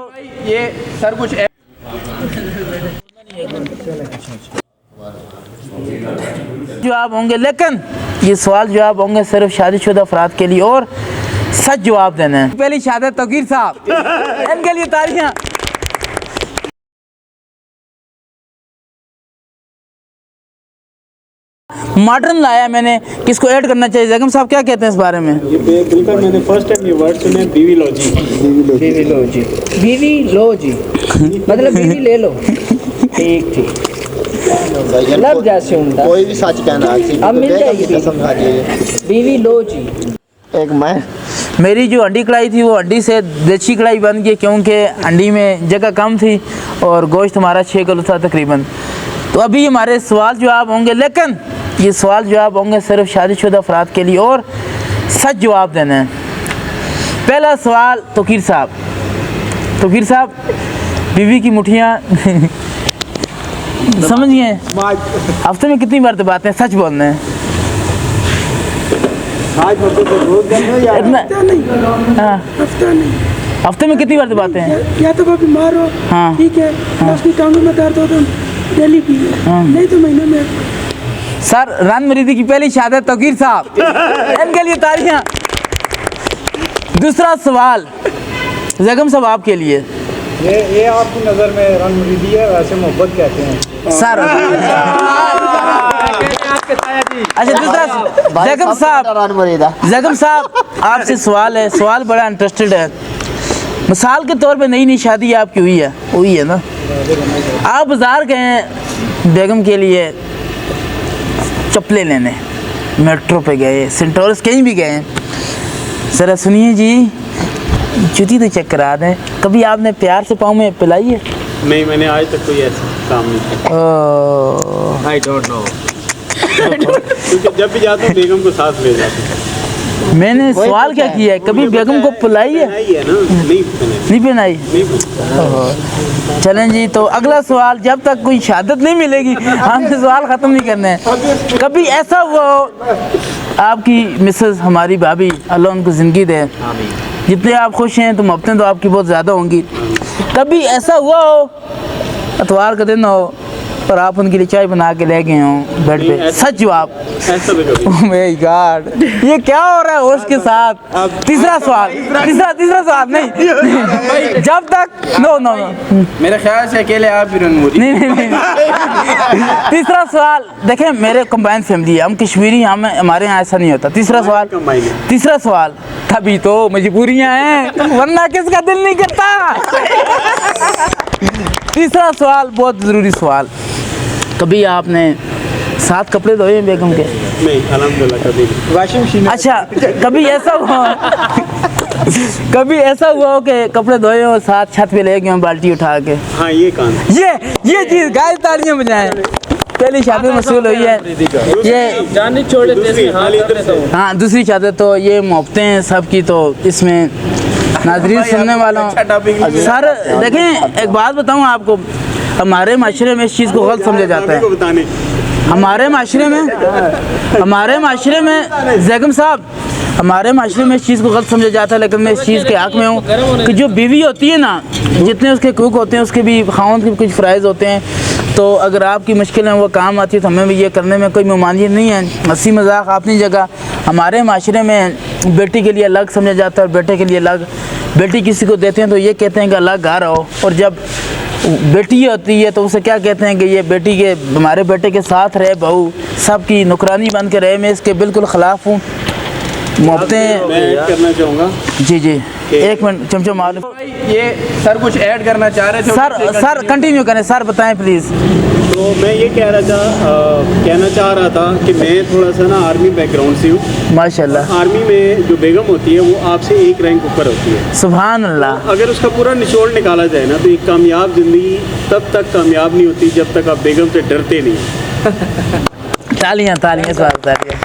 ये सर कुछ जवाब होंगे, लेकिन ये सवाल जवाब होंगे सिर्फ़ शादीशुदा अफराद के लिए और सच जवाब देने है। पहली शादी तकीर साहब। इनके लिए तालियाँ मॉडर्न लाया मैंने किसको ऐड करना चाहिए? जगम साहब क्या कहते हैं इस बारे में? ये बिल्कुल मैंने फ़र्स्ट टाइम ये वर्ड सुने बीवी लॉजी बीवी लो बीवी लो मतलब बीवी ले लो। ठीक ठीक। जैसे उनका कोई भी सच कहना अब मिल जाएगी। कसम खा बीवी लो जी एक मैं। मेरी जो अंडी कढ़ाई थी वो अंडी से देसी कढ़ाई बन गई क्योंकि अंडी में जगह कम थी और गोश्त हमारा छः किलो था तकरीबन। तो अभी हमारे सवाल जवाब होंगे लेकिन ये सवाल जवाब होंगे सिर्फ़ शादीशुदा अफराद के लिए और सच जवाब देना। है पहला सवाल तोकीर साहब। तोकीर साहब बीवी की मुठियाँ समझिए हफ़्ते में कितनी बार बातें सच बोलना। है आज होते तो इतना हाँ। हफ़्ता में कितनी बार बातें हैं? या तो बीमार हो हाँ। ठीक है। टांगों में दर्द हो तो डेली पी हाँ। नहीं तो महीने में सर रन मरीदी की पहली शहादत तोकीर साहब। इनके लिए तालियाँ। दूसरा सवाल जगम साहब आपके लिए। ये ये आपकी नज़र में रंग मुरीदी है वैसे मोहब्बत कहते हैं। सर अच्छा दूसरा जगम साहब। रान मरीदा जगम साहब आपसे सवाल है सवाल बड़ा इंटरेस्टेड है। मिसाल के तौर पे नई नई शादी आपकी हुई है हुई है ना? आप बाज़ार गए हैं बेगम के लिए चप्पलें लेने। मेट्रो पे गए सेंटोरस कहीं भी गए। ज़रा सुनिए जी जुती तो चेक करा दें। कभी आपने प्यार से पाँव में पिलाई है? नहीं मैंने आज तक कोई ऐसा काम नहीं किया। आई डोंट नो क्योंकि जब भी जाता हूँ बेगम को साथ ले जाता हूँ। मैंने सवाल क्या किया है? कभी बेगम को पिलाई है? नहीं पहनाई चलें जी तो अगला सवाल जब तक कोई शहादत नहीं मिलेगी हमने सवाल ख़त्म नहीं करने हैं। कभी ऐसा हुआ हो आपकी मिसेस हमारी भाभी अल्लाह उनको ज़िंदगी दे। जितने आप खुश हैं तो मोहब्बतें तो आपकी बहुत ज़्यादा होंगी। कभी ऐसा हुआ हो अतवार का दिन हो और आप उनके लिए चाय बना के ले गए हो बेड पे। सच जवाब कभी। Oh! ये क्या हो रहा है होश के साथ? तीसरा सवाल तीसरा तीसरा सवाल नहीं। जब तक नो नो नो मेरे ख्याल से अकेले आप ही नहीं नहीं नहीं। तीसरा सवाल देखें मेरे कंबाइन फैमिली है। हम कश्मीरी हम हमारे यहाँ ऐसा नहीं होता। तीसरा सवाल तीसरा सवाल तभी तो मजबूरियाँ हैं। वरना किसका दिल नहीं करता? तीसरा सवाल बहुत ज़रूरी सवाल। कभी आपने सात कपड़े धोए हैं बेगम के? नहीं अलहमदिल्ला कभी वाशिंग अच्छा कभी ऐसा हुआ? कभी ऐसा हुआ हो कि कपड़े धोए हो साथ छत पे ले गए बाल्टी उठा के? हाँ ये कान ये ये चीज़ गाय तालियाँ बजाएँ। पहली शादी मसूल हुई है। ये छोड़े से। हाँ दूसरी शादी तो ये मोहब्बतें हैं सबकी तो इसमें नाजरीन सुनने वालों सर देखें एक बात बताऊँ आपको। हमारे माशरे में इस चीज़ को गलत समझा जाता है। हमारे माशरे में, हमारे माशरे में, जैगम साहब, हमारे माशरे में इस चीज़ को गलत समझा जाता है, लेकिन मैं इस चीज़ के हक में हूँ कि जो बीवी होती है ना, जितने उसके कुक होते हैं, उसके भी खावन के कुछ फ़्राइज़ होते हैं तो अगर आपकी मुश्किल मुश्किलें वो काम आती है तो हमें भी ये करने में कोई ममानियत नहीं है। हँसी मज़ाक अपनी जगह, हमारे माशरे में बेटी के लिए अलग समझा जाता है और बेटे के लिए अलग, बेटी किसी को देते हैं तो ये कहते हैं कि अलग घर आओ, और जब बेटी होती है तो उसे क्या कहते हैं कि ये बेटी के, हमारे बेटे के साथ रहे बहू, सबकी नुकरानी बन के रहे, मैं इसके बिल्कुल ख़िलाफ़ हूँ। मोहब्बतें मैं करना चाहूँगा। जी जी। एक मिनट चमचो मालूम। ये सर कुछ ऐड करना चाह रहे थे सर सर कंटिन्यू करें सर बताएँ प्लीज़ तो मैं ये कह रहा था अ, कहना चाह रहा था कि मैं थोड़ा सा ना आर्मी बैकग्राउंड से हूँ। माशाल्लाह। आर्मी में जो बेगम होती है वो आपसे एक रैंक ऊपर होती है। सुभान अल्लाह अगर उसका पूरा निचोड़ निकाला जाए ना तो एक कामयाब ज़िंदगी तब तक कामयाब नहीं होती जब तक आप बेगम से डरते नहीं तालियाँ तालियाँ तालियाँ।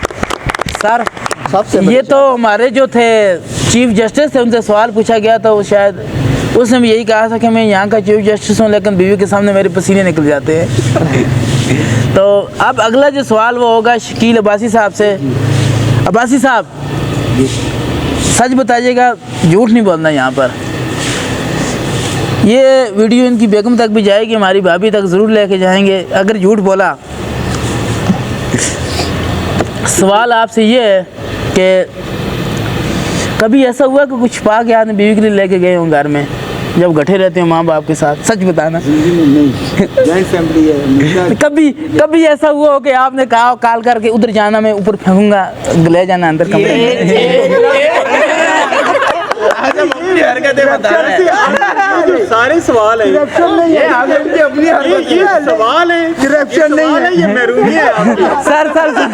सर सबसे ये तो हमारे जो थे चीफ जस्टिस थे उनसे सवाल पूछा गया था वो शायद उसने भी यही कहा था कि मैं यहाँ का चीफ जस्टिस हूँ लेकिन बीवी के सामने मेरे पसीने निकल जाते हैं। तो अब अगला जो सवाल वो होगा शकील अब्बासी साहब से। अब्बासी साहब सच बताइएगा झूठ नहीं बोलना यहाँ पर। ये वीडियो इनकी बेगम तक भी जाएगी हमारी भाभी तक ज़रूर लेके जाएँगे अगर झूठ बोला। सवाल आपसे ये है कि कभी ऐसा हुआ कि कुछ पा के आदमी बीवी के लिए लेके गए हों घर में? जब गठे रहते हो माँ बाप के साथ सच बताना। नहीं। फैमिली है कभी कभी ऐसा हुआ हो कि आपने कहा काल करके उधर जाना मैं ऊपर फेंकूँगा ले जाना अंदर कमरे में? जो सारे सवाल हैं। ये आगे की अपनी ये सवाल है। Corruption नहीं है। ये महरूमी है सर सर सर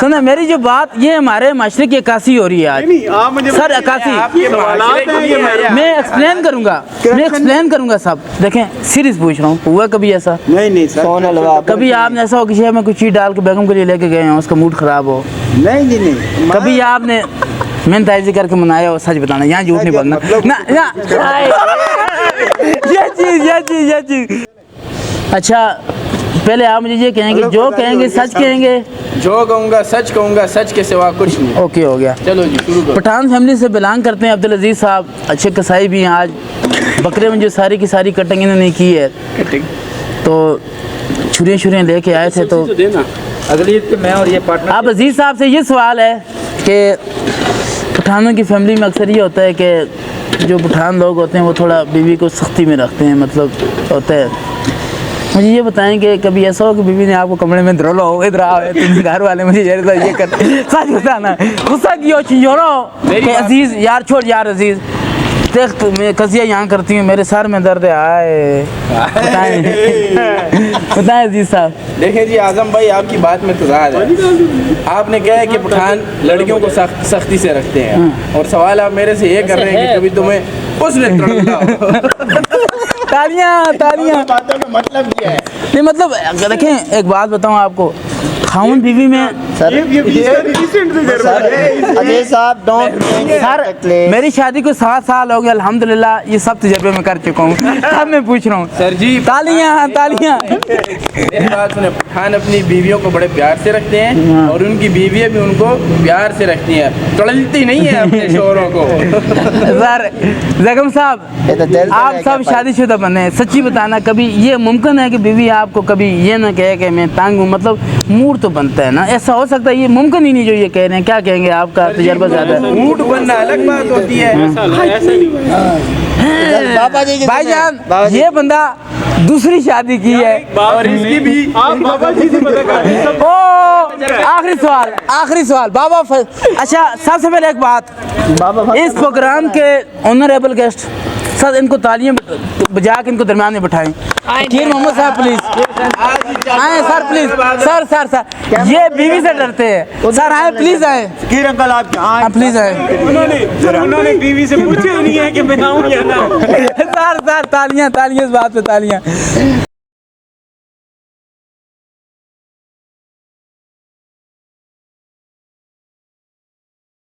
सुना। मेरी जो बात ये हमारे माशरे की अक्सी हो रही है आज। सर हैं ये महरूमी मैं एक्सप्लेन करूँगा। मैं एक्सप्लेन करूँगा सब। देखें सीरियस पूछ रहा हूँ। हुआ कभी ऐसा? नहीं नहीं सर। सोन हलवा कभी आपने ऐसा हो किसी में कुछ चीज़ डाल के बेगम के लिए लेके गए हो उसका मूड खराब हो? नहीं जी नहीं। कभी आपने मेहनताइजी करके मनाया और सच बताना यहाँ झूठ नहीं बोलना। ना ना। ये चीज़ ये चीज़ ये चीज़। अच्छा पहले आप मुझे ये कहेंगे जो कहेंगे सच कहेंगे। जो कहूँगा सच कहूँगा सच के सिवा कुछ नहीं। ओके हो गया। चलो जी शुरू पठान फैमिली से बिलोंग करते हैं अब्दुल अज़ीज़ साहब। अच्छे कसाई भी हैं आज। बकरे में जो सारी की सारी कटिंग इन्होंने की है। तो छुरियाँ छुरियाँ लेके आए थे तो देना। अगली ईद पे मैं और ये पार्टनर आप अज़ीज़ साहब से ये सवाल है कि पठानों की फैमिली में अक्सर ये होता है कि जो पठान लोग होते हैं वो थोड़ा बीवी को सख्ती में रखते हैं मतलब होता है। मुझे ये बताएँ कि कभी ऐसा हो कि बीवी ने आपको कमरे में धरो लो इधर आओ घर वाले मुझे ये करते कर सच बताना गुस्सा किया कि अज़ीज़ यार छोड़ यार अज़ीज़। देख तू मैं कजिया यहाँ करती हूँ मेरे सर में दर्द है आए। बताएँ। बताएँ अज़ीज़ साहब। देखें जी आज़म भाई आपकी बात में तजाद है। आपने कहा है कि पठान लड़कियों को सख्त सख्ती से रखते हैं। और सवाल आप मेरे से ये कर रहे हैं कि कभी तुम्हें उसने तालियाँ तालियाँ। बातों का मतलब क्या है? नहीं मतलब देखें एक बात बताऊँ आपको। खाउन बीवी में सर ये ये अजय साहब डोंट सर मेरी शादी को सात साल हो गए अल्हम्दुलिल्लाह ये सब तजर्बे में कर चुका हूँ। अब मैं पूछ रहा हूँ। सर जी तालियाँ तालियाँ। बात सुने पठान अपनी बीवियों को बड़े प्यार से रखते हैं और उनकी बीवियाँ भी उनको प्यार से रखती हैं। तड़लती नहीं है अपने शोरों को। सर जगम साहब तो आप सब। शादीशुदा बने हैं। सच्ची बताना कभी ये मुमकिन है कि बीवी आपको कभी ये ना कहे कि मैं तंग? हूँ मतलब मूड तो बनता है ना। ऐसा हो सकता है ये मुमकिन ही नहीं जो ये कह रहे हैं। क्या कहेंगे आपका तजर्बा ज़्यादा है? मूड बनना अलग बात होती है। ऐसा नहीं बाबा जी। की भाईजान ये बंदा दूसरी शादी की है। और इसकी भी आप बाबा जी से पता करें सब ओ आखिरी सवाल। आखिरी सवाल बाबा. अच्छा सबसे पहले एक बात। बाबा इस प्रोग्राम के ऑनरेबल गेस्ट सर इनको तालियाँ बजा के इनको दरमियान में बैठाएँ। खीर मोहम्मद साहब प्लीज़ आए sir please sir sir sir ये बीवी से डरते हैं। सर आए प्लीज़ आए। खीर अंकल आप आए हाँ प्लीज़ आए। उन्होंने उन्होंने बीवी से पूछा ही नहीं है कि मैं आऊँ या ना सर सर तालियाँ तालियाँ इस बात पे तालियाँ।